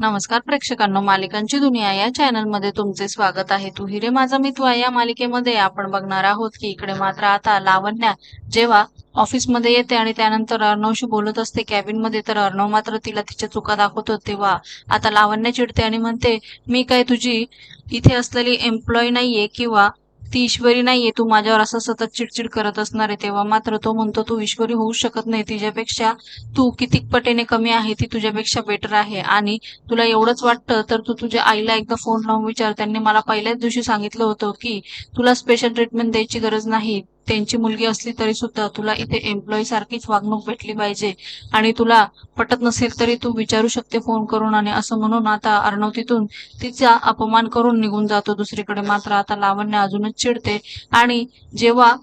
नमस्कार प्रेक्षकांनो मालिकांची दुनिया या चॅनलमध्ये तुमचे स्वागत आहे. तू हिरे माझा मित्र या मालिकेमध्ये आपण बघणार आहोत की इकडे मात्र आता लावण्या जेव्हा ऑफिसमध्ये येते आणि त्यानंतर अर्णवशी बोलत असते कॅबिनमध्ये तर अर्णव मात्र तिला तिच्या चुका दाखवतो तेव्हा आता लावण्या चिडते आणि म्हणते मी काय तुझी इथे असलेली एम्प्लॉई नाहीये किंवा ती ईश्वरी नाहीये. तू माझ्यावर असं सतत चिडचिड करत असणार आहे. तेव्हा मात्र तो म्हणतो तू ईश्वरी होऊ शकत नाही. तिच्यापेक्षा तू कितीक पटीने कमी आहे ती तुझ्यापेक्षा बेटर आहे. आणि तुला एवढंच वाटतं तर तू तुझ्या आईला एकदा फोन लावून विचार. त्यांनी मला पहिल्याच दिवशी सांगितलं होतं की तुला स्पेशल ट्रीटमेंट द्यायची गरज नाही. त्यांची मुलगी असली तरी सुद्धा तुला इथे एम्प्लॉई सारखीच वागणूक भेटली पाहिजे. आणि तुला पटत नसेल तरी तू विचारू शकते फोन करून आणि असं म्हणून आता अर्णव तिथून तिचा अपमान करून निघून जातो दुसरीकडे. मात्र आता लावण्य अजूनच चिडते. आणि जेव्हा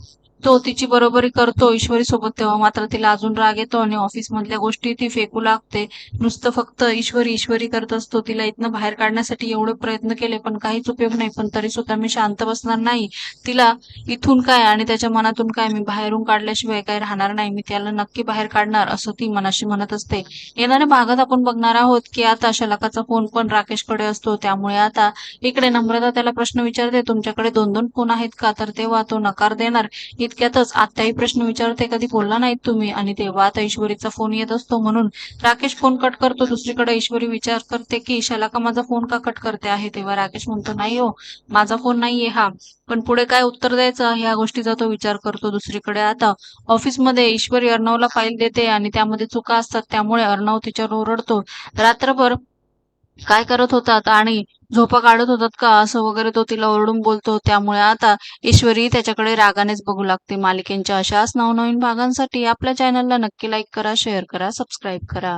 तो तिची बरोबरी करतो ईश्वरी सोबत तेव्हा मात्र तिला अजून राग येतो आणि ऑफिस मधल्या गोष्टी ती फेकू लागते. नुसतं फक्त ईश्वरी ईश्वरी करत असतो. तिला इथनं बाहेर काढण्यासाठी एवढे प्रयत्न केले पण काहीच उपयोग नाही. पण तरी सुद्धा मी शांत बसणार नाही. तिला इथून काय आणि त्याच्या मनातून काय मी बाहेरून काढल्याशिवाय काही राहणार नाही. मी त्याला नक्की बाहेर काढणार असं ती मनाशी म्हणत असते. येणाऱ्या भागात आपण बघणार आहोत की आता शलाकाचा फोन पण राकेशकडे असतो. त्यामुळे आता इकडे नम्रता त्याला प्रश्न विचारते तुमच्याकडे दोन दोन फोन आहेत का? तर तेव्हा तो नकार देणार. इतक्यातच आत्याही प्रश्न विचारते कधी बोलला नाहीत तुम्ही? आणि तेव्हा आता ईश्वरीचा फोन येत असतो म्हणून राकेश फोन कट करतो. दुसरीकडे ईश्वरी विचार करते की शालाका माझा फोन का कट करते आहे? तेव्हा राकेश म्हणतो नाही हो माझा फोन नाहीये हा. पण पुढे काय उत्तर द्यायचं ह्या गोष्टीचा तो विचार करतो दुसरीकडे आता. ऑफिसमध्ये ईश्वरी अर्णवला फाईल देते आणि त्यामध्ये चुका असतात त्यामुळे अर्णव तिच्यावर ओरडतो. रात्रभर काय करत होतात आणि झोपा काढत होतात का? असं वगैरे तो तिला ओरडून बोलतो. त्यामुळे आता ईश्वरी त्याच्याकडे रागानेच बघू लागते मालिकेंच्या अशाच नवनवीन भागांसाठी. आपल्या चॅनलला नक्की लाईक करा शेअर करा सबस्क्राईब करा.